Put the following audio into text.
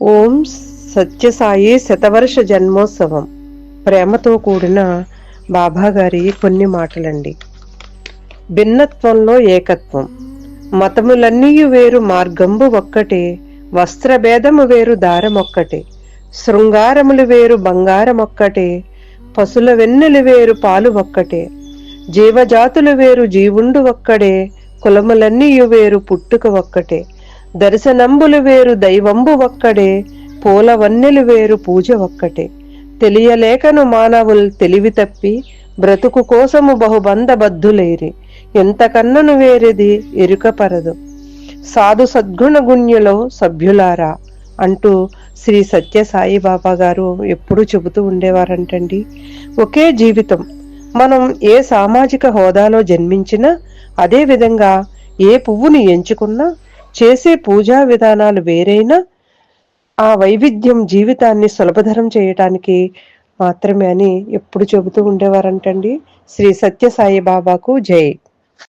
ఓం సత్యసాయి శతవర్ష జన్మోత్సవం. ప్రేమతో కూడిన బాబాగారి కొన్ని మాటలండి. భిన్నత్వంలో ఏకత్వం. మతములన్నీ వేరు మార్గంబు ఒక్కటే వస్త్రభేదము వేరు దారమొక్కటే శృంగారములు వేరు బంగారమొక్కటే పశుల వెన్నెలు వేరు పాలు ఒక్కటే జీవజాతులు వేరు జీవుండు ఒక్కడే కులములన్నీ వేరు పుట్టుక ఒక్కటే. దర్శనంబులు వేరు దైవంబు ఒక్కడే పూలవన్నెలు వేరు పూజ ఒక్కటే. తెలియలేకను మానవులు తెలివి తప్పి బ్రతుకు కోసము బహుబంధబద్ధులేరి ఎంతకన్నను వేరేది ఎరుకపరదు సాధు సద్గుణ గుణ్యులో సభ్యులారా అంటూ శ్రీ సత్య సాయిబాబా గారు ఎప్పుడూ చెబుతూ ఉండేవారంటండి. ఒకే జీవితం. మనం ఏ సామాజిక హోదాలో జన్మించినా అదే విధంగా ఏ పువ్వుని ఎంచుకున్నా చేసే పూజా విధానాలు వేరైనా ఆ వైవిధ్యం జీవితాన్ని సులభతరం చేయటానికి మాత్రమే అని ఎప్పుడు చెబుతూ ఉండేవారంటండి. శ్రీ సత్యసాయి బాబాకు జై.